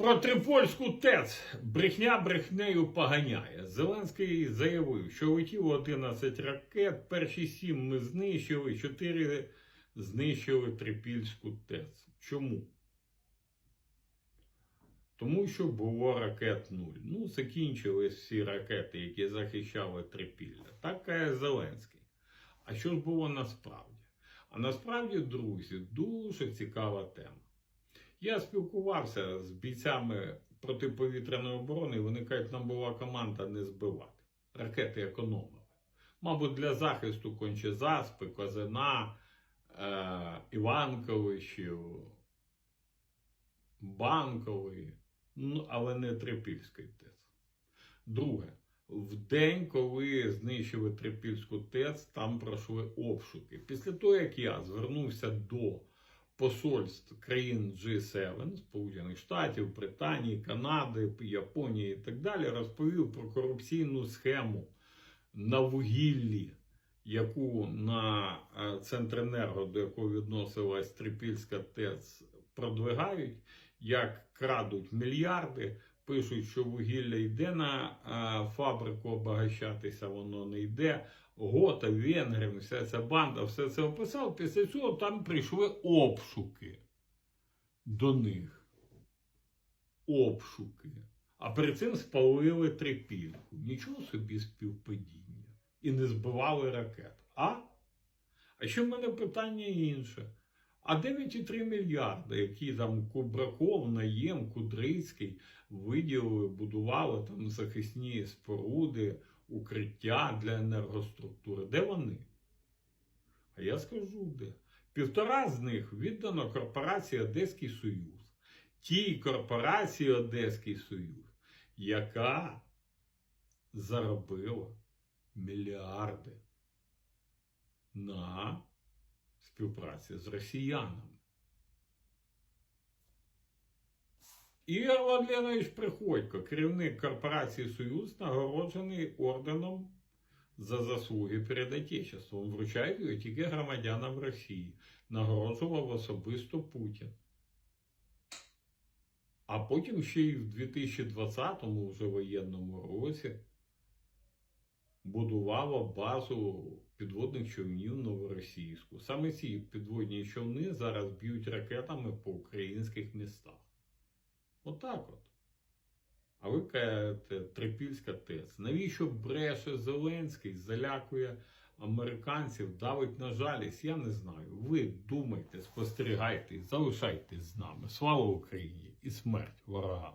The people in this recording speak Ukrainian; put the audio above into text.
Про Трипольську ТЕЦ брехня брехнею поганяє. Зеленський заявив, що летіло 11 ракет, перші 7 ми знищили, 4 знищили Трипільську ТЕЦ. Чому? Тому що було ракет нуль. Ну, закінчились всі ракети, які захищали Трипілля. Так каже Зеленський. А що ж було насправді? А насправді, друзі, дуже цікава тема. Я спілкувався з бійцями протиповітряної оборони, і вони кажуть, нам була команда не збивати. Ракети економили. Мабуть, для захисту Кончезаспи, Козина, е- Іванковичів, Банкової, ну, але не Трипільської ТЕЦ. Друге, в день, коли знищили Трипільську ТЕЦ, там пройшли обшуки. Після того, як я звернувся до посольств країн G7, Сполучених Штатів, Британії, Канади, Японії і так далі, розповів про корупційну схему на вугіллі, яку на е, Центренерго, до якого відносилась Трипільська ТЕЦ, продвигають, як крадуть мільярди, пишуть, що вугілля йде на е, фабрику обагащатися, воно не йде. Гота, Венгрин, вся ця банда, все це описав. Після цього там прийшли обшуки до них. Обшуки. А перед цим спалили трипільку. Нічого собі співпадіння. І не збивали ракет. А? А ще в мене питання інше. А 9,3 мільярди, які там Кубраков, Наєм, Кудрицький виділили, будували там захисні споруди, укриття для енергоструктури. Де вони? А я скажу де. Півтора з них віддано корпорації Одеський Союз. Тій корпорації Одеський Союз, яка заробила мільярди на співпраці з росіянами. Ігор Владленович Приходько, керівник корпорації Союз, нагороджений орденом за заслуги перед Отечеством. Вручають його тільки громадянам Росії. Нагороджував особисто Путін. А потім ще й в 2020 вже воєнному році будувала базу підводних човнів новоросійську. Саме ці підводні човни зараз б'ють ракетами по українських містах. Отак от. А ви кажете, Трипільська ТЕЦ. Навіщо бреше Зеленський, залякує американців, давить на жалість? Я не знаю. Ви думайте, спостерігайте, залишайтесь з нами. Слава Україні і смерть ворогам!